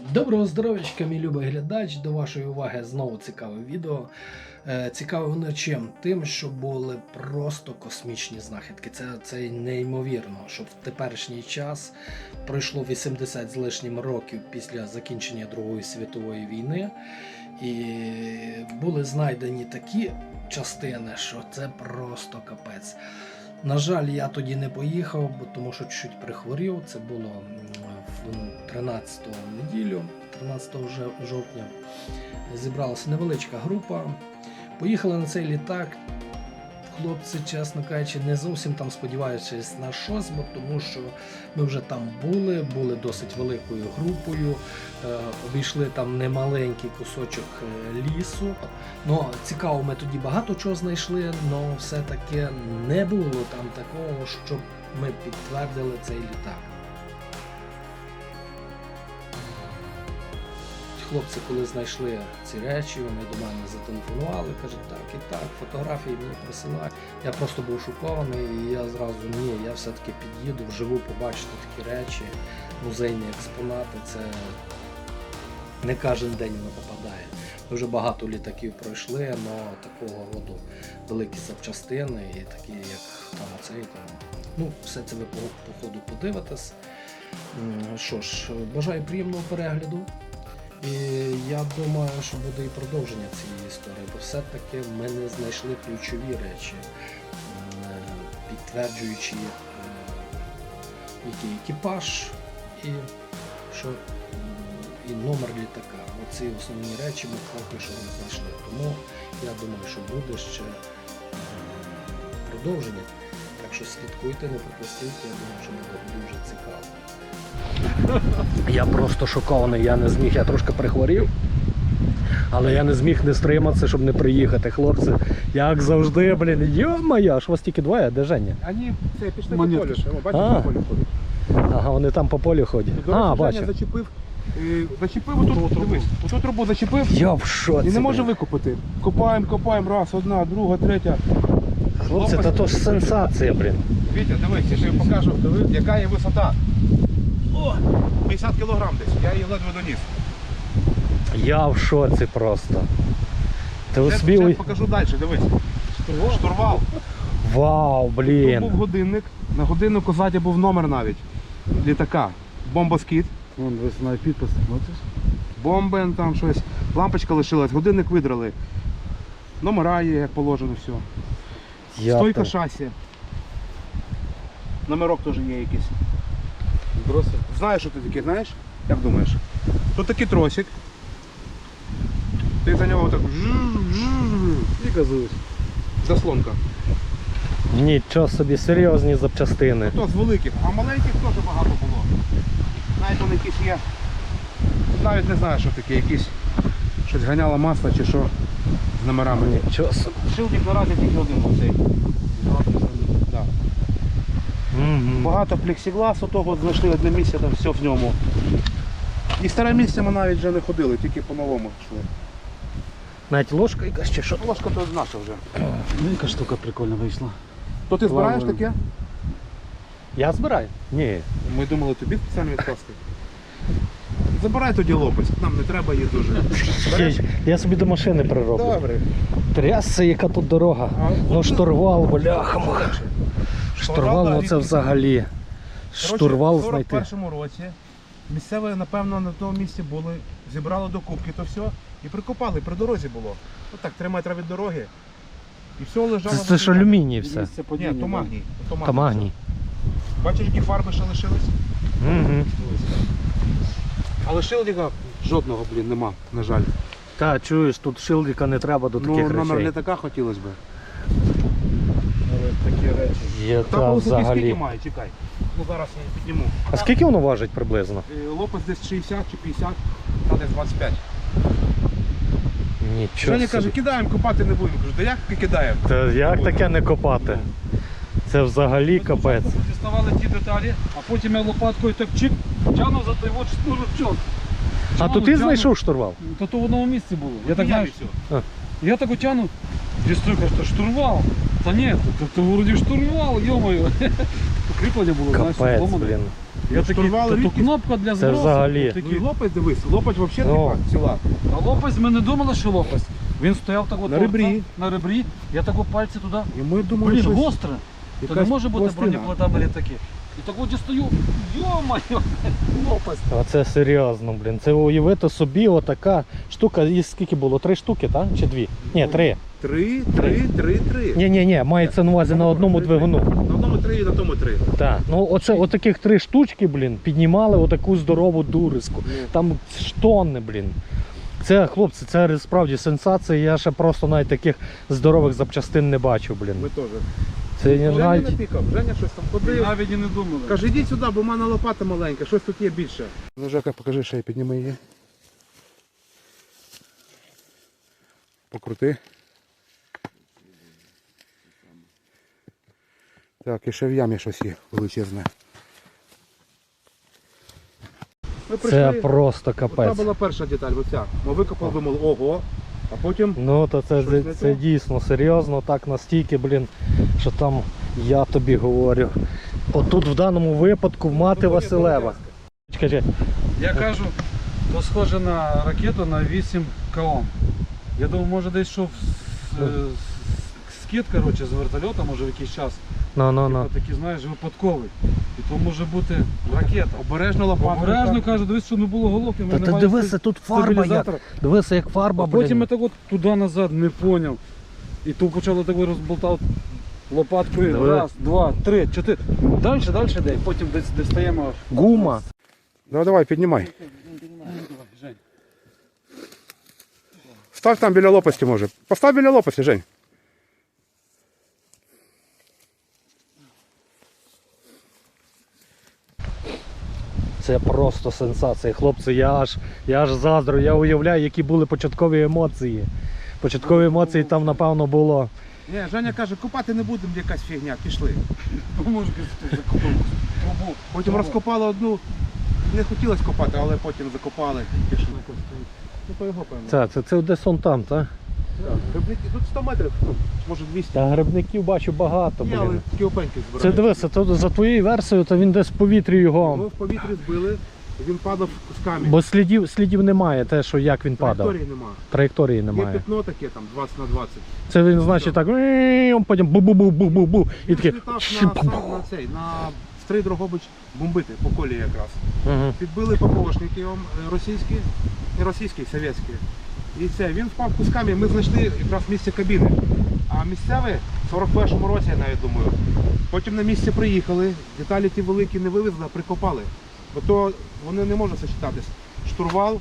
Доброго здоров'ячка, мій любий глядач. До вашої уваги знову цікаве відео. Е, Цікаве воно чим? Тим, що були просто космічні знахідки. Це, це неймовірно, що в теперішній час пройшло 80 з лишнім років після закінчення Другої світової війни. І були знайдені такі частини, що це просто капець. На жаль, я тоді не поїхав, бо тому що чуть прихворів. Це було в 13 неділю, 13 же- жовтня. Зібралася невеличка група. Поїхали на цей літак. Хлопці, чесно кажучи, не зовсім там сподіваючись на щось, бо тому що ми вже там були, були досить великою групою, е, обійшли там немаленький кусочок е, лісу. Ну, цікаво, ми тоді багато чого знайшли, але все-таки не було там такого, щоб ми підтвердили цей літак. Хлопці, коли знайшли ці речі, вони до мене зателефонували, кажуть, так і так, фотографії мені присилають. Я просто був шокований, і я зразу ні, я все-таки під'їду вживу побачити такі речі, музейні експонати. Це не кожен день воно попадає. Вже багато літаків пройшли, але такого роду великі запчастини і такі, як там оцей там. Ну, все це ви по, по ходу подивитесь. Що ж, бажаю приємного перегляду. І я думаю, що буде і продовження цієї історії, бо все-таки ми не знайшли ключові речі, е, підтверджуючи е, який екіпаж і що і номер літака. Оці основні речі ми поки що не знайшли. Тому я думаю, що буде ще продовження. Так що слідкуйте, не пропустіть, я думаю, що буде дуже цікаво. Я просто шокований, я не зміг, я трошки прихворів. Але я не зміг не стриматися, щоб не приїхати. Хлопці, як завжди, блін, йо-моє, ж вас тільки двоє, де Женя? Они це пішли Монетки. по полю. ще, о, Бачиш, А. по полю ходять. Ага, вони там по полю ходять. До речі, А, Женя бачу. зачепив, е, зачепив отут, дивись, отут трубу зачепив Я в шоці. і не може блін. викупити. Копаємо, копаємо, раз, одна, друга, третя. Хлопці, та то ж сенсація, блін. Вітя, дивись, я тобі покажу, яка є висота. О, 50 кілограм десь, я її ледве доніс. Я в шоці просто. Ти Зараз успів. покажу далі, дивись. Штурвал. Вау, Тут був годинник, на годиннику ззаді був номер навіть літака. Бомбоскіт. Вон весь на підпис, бачиш? бомби, там щось, лампочка лишилась, годинник видрали. Номера є, як положено, все. Я Стойка та- шасі. Номерок теж є якийсь. Бросив. Знаєш, що це таке, знаєш? Як думаєш? Тут такий тросик. Ти за нього так. І газуєш. заслонка. Нічого собі, серйозні запчастини. То з великих, а маленьких теж багато було. Навіть вони якісь є. Навіть не знаю, що таке, якісь щось ганяло масло чи що з номерами. Нічого собі. Шилдик наразі тільки один оцей. Да. Багато плексігласу того знайшли одне місце, там все в ньому. І старе місце ми навіть вже не ходили, тільки по-новому йшли. Навіть ложка якась чи що? Ложка то наша вже. Ну, яка штука прикольна вийшла. То ти збираєш Плаваю. таке? Я збираю? Ні. Ми думали тобі спеціально відкласти. Забирай тоді лопасть, нам не треба її дуже. Береш? Я, я собі до машини прироблю. Добре. Трясся, яка тут дорога. А, Ну от- штурвал, бляха. муха. Штурвал, ну це взагалі. Штурвал Коротше, в знайти. 41-му році місцеві, напевно, на тому місці були, зібрали до кубки то все і прикопали, при дорозі було. Отак, 3 метри від дороги. І все лежало. Це, це ж алюміній все. Ні, то магній. то Та магній. Бачиш, які фарби ще лишились? Угу. Але шилдика жодного, блін, нема, на жаль. Та чуєш, тут шилдика не треба до Ну, таких номер речей. літака хотілося б. Такі речі. Є Та та по висоті скільки має, чекай. Ну зараз я підніму. А скільки воно важить приблизно? Е, Лопас десь 60 чи 50, та десь 25. Нічого. Женя каже, кидаємо, копати не будемо. Кажу, да як ми кидаємо? Та як таке не копати? Це взагалі капець. Діставали ті деталі, а потім я лопаткою так чик, тягнув за той от шнурочок. А то ти знайшов штурвал? То то в одному місці було. Я так все. я так отягну, дістаю, каже, то штурвал. Та ні, то, вроді штурвал, йомою. кріплення було, знаєш, Капець, зломане. блін. Я такий, Штурвали та то рідкість. кнопка для Це збросу. взагалі. Ну Такий, і лопать дивись, лопать взагалі Ну. така ціла. а лопасть, ми не думали, що лопасть. Він стояв так от На ребрі. на ребрі, я так от пальці туди. І ми думали, Блін, щось гостре. То не якась може бути пластина. бронеплитами літаки. І так от я стою, йо-моє, лопасть. Оце серйозно, блін. Це уявити собі, отака штука, і скільки було? Три штуки, так? Чи дві? Ні, три. Три, три, три, три. Ні, ні, ні, мається на увазі на одному двигуну. На одному три і на тому три. Так. Ну оце отаких три штучки, блін, піднімали отаку здорову дуrisку. Там ж тонни, блін. Це, хлопці, це справді сенсація. Я ще просто навіть таких здорових запчастин не бачив, блін. Ми теж. Це не Женя навіть. напікав, Женя щось там ходив. навіть і не думали. Каже, йдіть сюди, бо в мене лопата маленька, щось тут є більше. Ну, Жека, покажи ще підніми її. Покрути. Так, і ще в ямі щось є величезне. Ми Це прийшли, просто Ота капець. була перша деталь, оця. Ми викопали, думали, ого, а потім Ну то це, Щось це, не це то? дійсно серйозно, так настільки, блін, що там я тобі говорю. Отут в даному випадку мати Василева. Скажи, Я кажу, то схоже на ракету на 8 км. Я думаю, може десь йшов с- е, с- скид коротше, з вертольота, може в якийсь час. Ну ну ну. Типу такий, знаєш, випадковий. І то може бути ракета. обережно лопату. Обережно кажу, дивись, що не було головки. в Та мене ти немає дивися, тут фарба як. стабілізатора. Дивися, як фарба, А потім я блін. так от туди-назад не поняв. І то почало так розболтав лопаткою. Диви. Раз, два, три, чотири. Далі, далі йде. Потім десь достаємо. Гума. Давай, давай, піднімай. Став там біля лопасті може. Постав біля лопасті, Жень. Це просто сенсація. Хлопці, я аж, я аж заздрю, я уявляю, які були початкові емоції. Початкові емоції там, напевно, було. Ні, Женя каже, купати не будемо, якась фігня, пішли. Потім розкопали одну. Не хотілося копати, але потім закопали. Пішли. Ну то. Це, це, це десь он там, так? Грибники, тут 100 метрів, ну, може 200. Та грибників бачу багато, Ні, але блін. такі опеньки Це збирають. дивися, то за твоєю версією, то він десь в повітрі Його його. в повітрі збили, він падав кусками. Бо слідів, слідів немає, те, що як він падав. Траєкторії нема. Траєкторії Є немає. пятно таке там 20 на 20. Це він, значить, так, потім бу-бу-бу-бу-бу-бу. І Він таке. на, сам, на цей, на стрий Дрогобич бомбити по колі якраз. Мгм. Підбили ППОшники його, е, російські, не російські, совєтські. І це, він впав кусками, ми знайшли якраз місце кабіни. А місцеві в 41-му році, я навіть думаю. Потім на місце приїхали, деталі ті великі не вивезли, а прикопали. Бо то вони не можуть сочетатись. Штурвал,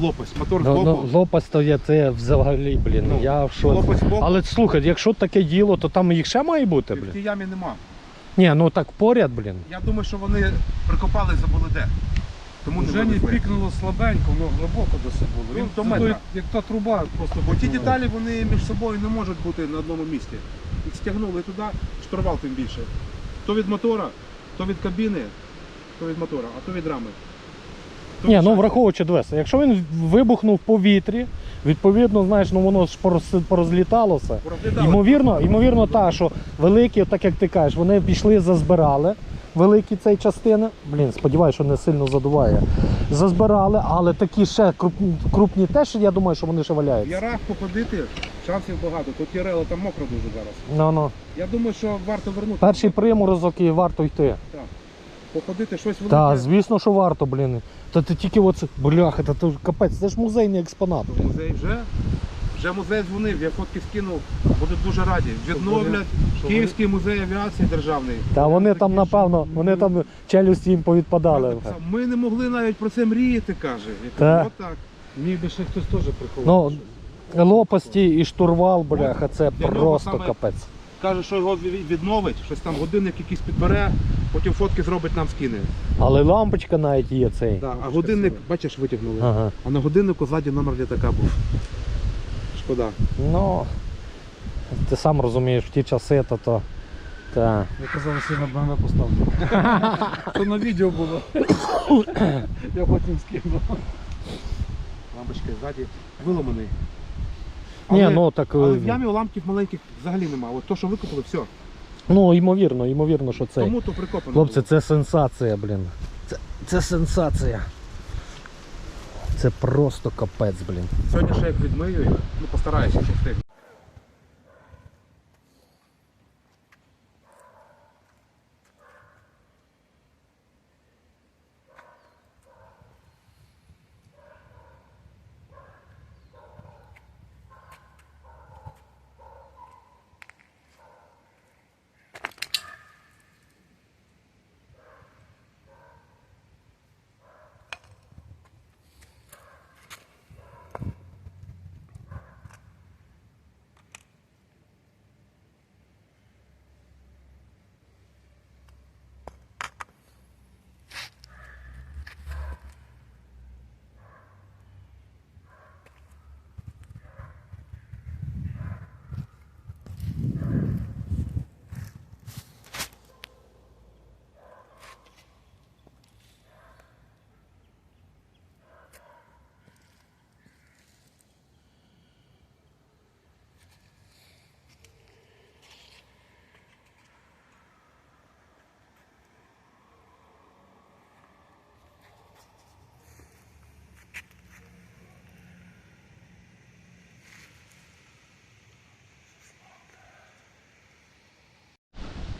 лопасть, мотор Ну, збоку. ну, лопасть то є це взагалі, блін. Ну, я в шоці. лопасть. Але слухай, якщо таке діло, то там їх ще має бути, в блін. тій ямі нема. Ні, ну так поряд, блін. Я думаю, що вони прикопали і забули де. Тому не Жені вивезли. пікнуло слабенько, воно глибоко досить було. Ну, Він до це метра. той, як та труба просто Бо ті пікнула. деталі вони між собою не можуть бути на одному місці. Їх стягнули туди, штурвал тим більше. То від мотора, то від кабіни, то від мотора, а то від рами. То Ні, від ну враховуючи дивися, якщо він вибухнув в повітрі, відповідно, знаєш, ну воно ж порозли- порозліталося. Порозлітали. Ймовірно, ймовірно, та, що великі, так як ти кажеш, вони пішли, зазбирали великі цей частини. Блін, сподіваюся, що не сильно задуває. Зазбирали, але такі ще крупні, теж, я думаю, що вони ще валяються. В ярах походити шансів багато. Тут ярело там мокро дуже зараз. Ну, ну. Я думаю, що варто вернути. Перший приморозок і варто йти. Походити щось велике. Так, звісно, що варто, блін. Та ти тільки оце, бляха, та ти капець, це ж музейний експонат. Музей вже. Вже музей дзвонив, я фотки скинув, будуть дуже раді. Відновлять Київський музей авіації державний. Та вони там, напевно, вони там челюсті їм повідпадали. Ми не могли навіть про це мріяти, каже. Та. Отак. Міг би ще хтось теж приховав. Ну, лопасті і штурвал, бляха, це Для нього просто саме- капець. Каже, що його відновить, щось там годинник якийсь підбере, потім фотки зробить нам скине. Але лампочка навіть є цей. Да, а годинник, бачиш, витягнули. Ага. А на годиннику ззаді номер літака був. Шкода. Ну, ти сам розумієш, в ті часи, то то. Та. Я казав, що я на БМВ поставлю. То на відео було. Я потім скину. Лампочка ззаді виламаний. Ні, ну так. Але е, в ямі уламків маленьких взагалі немає. От то, що викопали, все. Ну, ймовірно, ймовірно, що це. Тому то прикопано. Хлопці, було. це сенсація, блін. Це, це сенсація. Це просто капець, блін. Сьогодні ще як відмию ну постараюся, якщо встигну.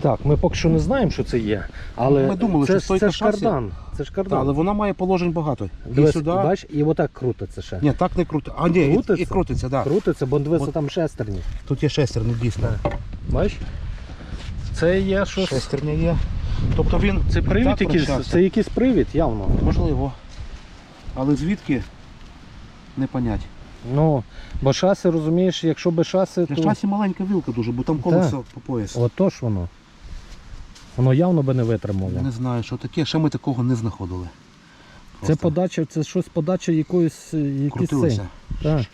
Так, ми поки що не знаємо, що це є, але Ми думали, це, що ж- стойка це ж шасі. кардан. Це ж Та, кардан. але вона має положень багато. І Дивись, сюди. бач, і отак крутиться ще. Ні, так не круто. А, ні, і- Крутиться? І, крутиться, так. Да. Крутиться, бо дивися От. там шестерні. Тут є шестерні, дійсно. Бач? Це є щось. Шестерня є. Тобто він. Це привід так якийсь, це якийсь привід, явно. Можливо. Але звідки? Не понять. Ну, бо шаси, розумієш, якщо би шаси, Для то. шасі маленька вилка дуже, бо там колесо по пояс. Ото ж воно. Воно явно би не витримало. Не знаю, що таке, ще ми такого не знаходили. Це подача, це щось подача якоїсь. е, крутилося. Так.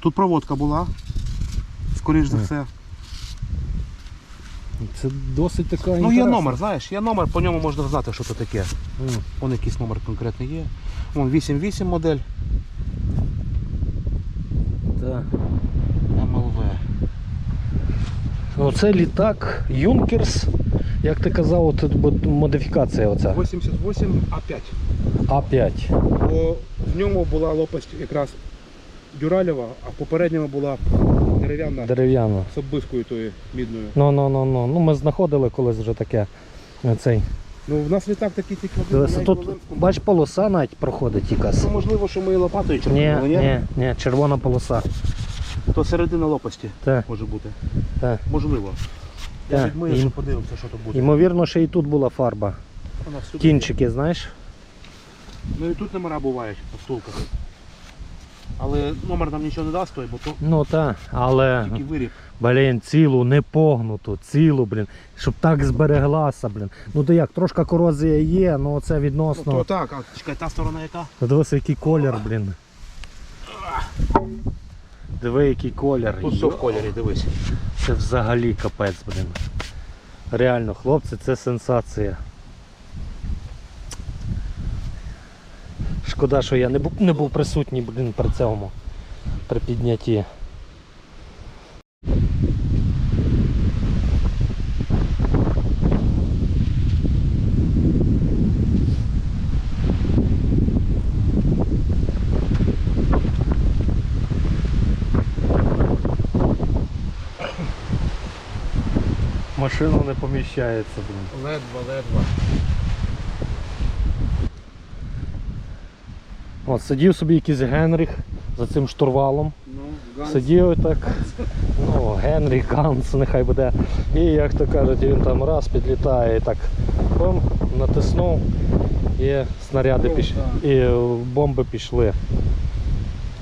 Тут проводка була, скоріш за Е. все. Це досить така. Ну є інтересна. номер, знаєш, є номер, по ньому можна знати, що це таке. М. Вон якийсь номер конкретний є. Вон 88 модель Так. Оце літак Юнкерс, як ти казав, от модифікація оця. 88 А5. А5. Бо в ньому була лопасть якраз дюралєва, а в попередньому була дерев'яна Дерев'яна. з оббивкою тою мідною. Ну, ну, ну, ну. Ну, ми знаходили колись вже таке. Цей. Ну в нас літак такий тільки один. Тут, бач, полоса навіть проходить якась. Ну, можливо, що ми і лопатою черпнули, ні? ні, ні, червона полоса. То середина лопасті Так, може бути. Так. Можливо. Я Так, відмию, і- що подивимося, що то буде. Ймовірно, ще і тут була фарба. Вона всюди. Кінчики, знаєш? Ну і тут номера бувають по втулках. Але номер нам нічого не дасть, той, бо то Ну так, але тільки виріб. блін, цілу, не погнуту, цілу, блін, щоб так збереглася, блін. Ну то як, трошка корозія є, ну це Ну, відносно. то так, а чекай, та сторона яка? Дивися, який колір, блін. Диви, який колір. Тут все в кольорі, дивись. Це взагалі капець, блін. Реально, хлопці, це сенсація. Шкода, що я не був, не був присутній, блін, при цьому. При піднятті. Машина не поміщається, блін. Ледва, ледва. От сидів собі якийсь Генріх за цим штурвалом. Сидів так. Ну, Генріх, Ганс, нехай буде. І як то кажуть, він там раз підлітає і так бом, натиснув і снаряди пішли. І бомби пішли.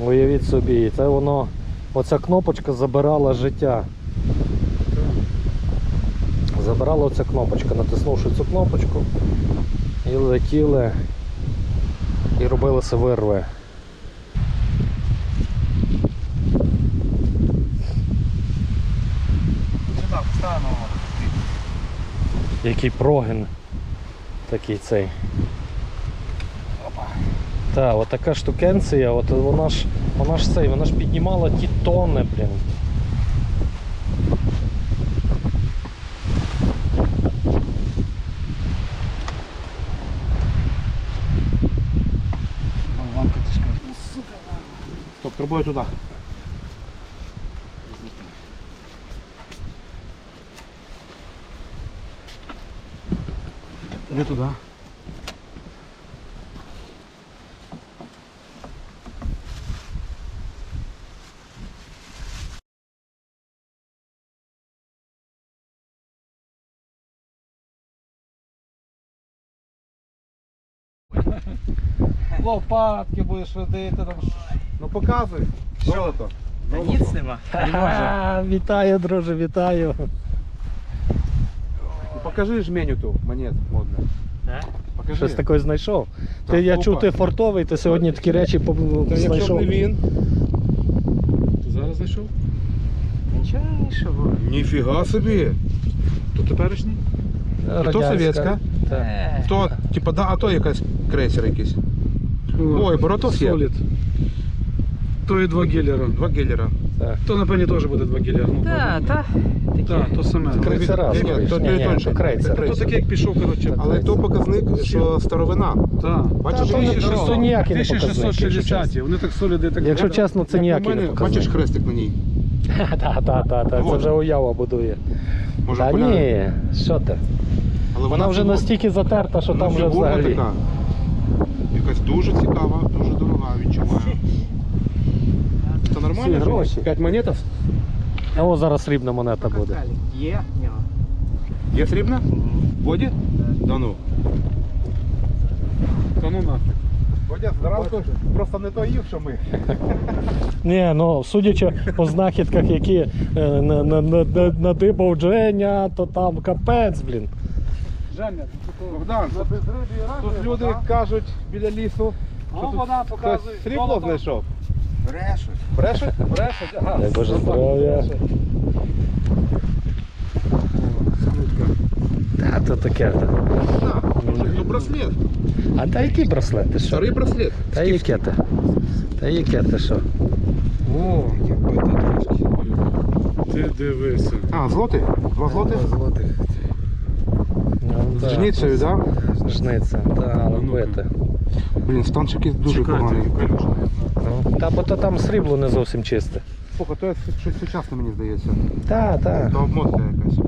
Уявіть собі, це воно, оця кнопочка забирала життя. Забирала оця кнопочка, натиснувши цю кнопочку, і летіли, і робилися вирви. Який прогін такий цей. Так, от така штукенція, от вона ж вона ж цей, вона ж піднімала ті тони, блін. Пробую туди. Не туди. Лопатки будеш водити там. Ну показуй. Золото. Ніц нема. Ха-ха, Вітаю, друже, вітаю. Ну, Покажи жменю ту монет модне. Так? Покажи. Щось таке знайшов. Ти, я чув, ти фортовий, ти сьогодні такі речі по- Та якщо б знайшов. не він. Ти зараз знайшов? Нічого іншого. Ніфіга собі. То теперішній? То совєтська. Так. Е, То, типа, да, а то якась крейсер якийсь. Ой, Боротов є. Солід. То і два гелера. Два гелера. То напевне теж буде два гелера. Ну, Та, та. Так, то саме. Крейсера, Ні, ні, то Ні, тонше. то крейсер. То таке, як пішов, коротше. Але то показник, що старовина. Так. Бачиш, Та, то не- ніякий не показник, якщо 1660 чесно. Вони так соліди, так. Якщо чесно, це Як на ніякий мене, не показник. Бачиш хрестик на ній? Так, так, так, це Вот. вже уява будує. Може, Та ні, що ти? Але Вона вже фігу- настільки затерта, що там вже фігурна взагалі. така. Якась дуже цікава, дуже дорога, відчуваю. Нормально? Всі гроші. 5 монетів? А о, зараз срібна монета буде. Є? Ні. Є срібна? Воді? Да ну. Та ну нафіг. Водя зранку просто не то їв, що ми. Ні, ну судячи по знахідках, які е, на- на- на- на- надибав Дженя, то там капець, блін. Женя, Богдан, тут люди кажуть біля лісу, що тут хтось показує. срібло знайшов. Брешуть. Брешуть? Брешуть, ага. Дай Боже здоров'я. Та то таке. Так, ну браслет. А та який браслет? Ти що? Старий браслет. Та яке ти? Та яке ти що? О, який ти трошки. Ти дивися. А, злотий? Два злотих? Ну, З да. жницею, так? Да? Жниця, та робити. Блін, станчик якийсь дуже поганий. Ну, та бо то там срібло не зовсім чисте. Слухай, то щось сучасне, мені здається. Та, та. То обмотка якась.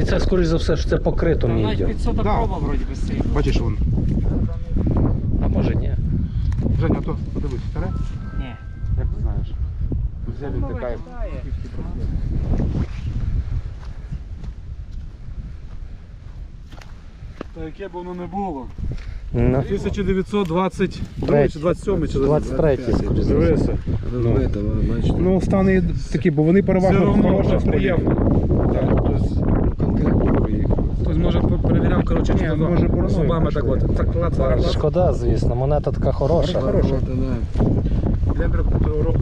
І це, скоріш за все, що це покрито міддю. 500 Да. проба вроді би срібла. Бачиш вон. А може ні. Женя, то подивись, старе? Ні. Як ти знаєш? Взяли Ну, така виглядає. київський браслет. Та яке б воно не було. Ну, 1922 чи 27 чи 23 скоріш за. Дивися. Ну, стани такі, бо вони Все переважно так приємно. Хтось може перевіряв, коротше, Ні, чи ну, може, зубами так от. Так, клац, клац. Шкода, звісно, монета така хороша. Хороша. Того року.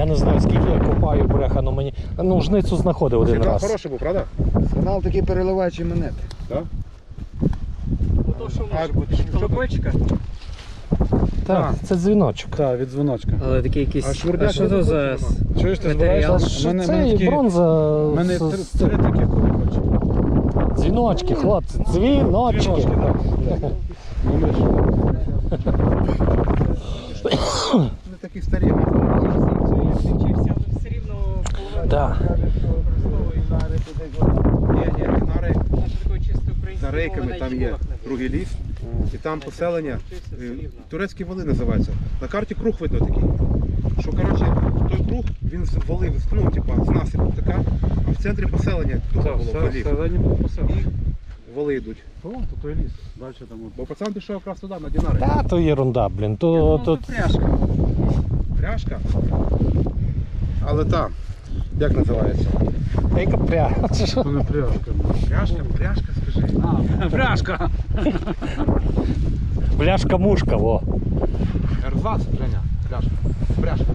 Я не знаю, скільки я копаю бреха, ну мені. Ну, жницю знаходив один Сигнал раз. хороший був, правда? Канал такий переливаючий монет. Ото що може бути? Колокольчика? Так, це дзвіночок. Так, від дзвоночка. Але такий якийсь. А що то за. Чуєш, ти Матеріал. збираєш? Мене- це мене і такі- бронза. У мене з- три, з- три таких. Дзвіночки, хлопці, дзвіночки. Дзвіночки, так. Вони ж- Не такі старі. Вчився, але все рівно половина. Так. Ні, ні, нари Наше такої чисто української за рейками там є другий ліс, і там поселення. Е. Турецькі вали називаються. На карті круг видно такий. Що коротше, той круг він з вали, ну, типа, з насипу така, а в центрі поселення Так, було валів. І вали йдуть. О, то той ліс. Далі там. Бо пацан пішов якраз туди, на Дінари. Та то єрунда, блін. То, то, це пряжка. Пряжка. Але та, як називається? яка пря. Це що? Не пляшка. Пряжка, пряжка, скажи. А, пляшка. Бляшка мушка, во. Р20, Женя, пряжка. Пряжка.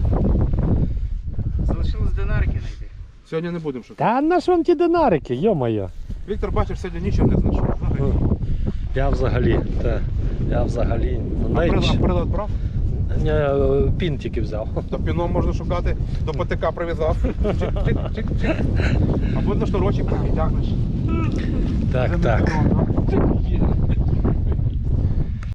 Залишилось динарки знайти. Сьогодні не будемо шукати. Та на ж вам ті динарики, йо-моє. Віктор бачив, сьогодні нічого не знайшов. Взагалі. Я взагалі, та, я взагалі. ну, А прилад, прилад брав? Е, Пін тільки взяв. То піном можна шукати, до ПТК прив'язав. А буде що рочик такий тягнеш. Так, так.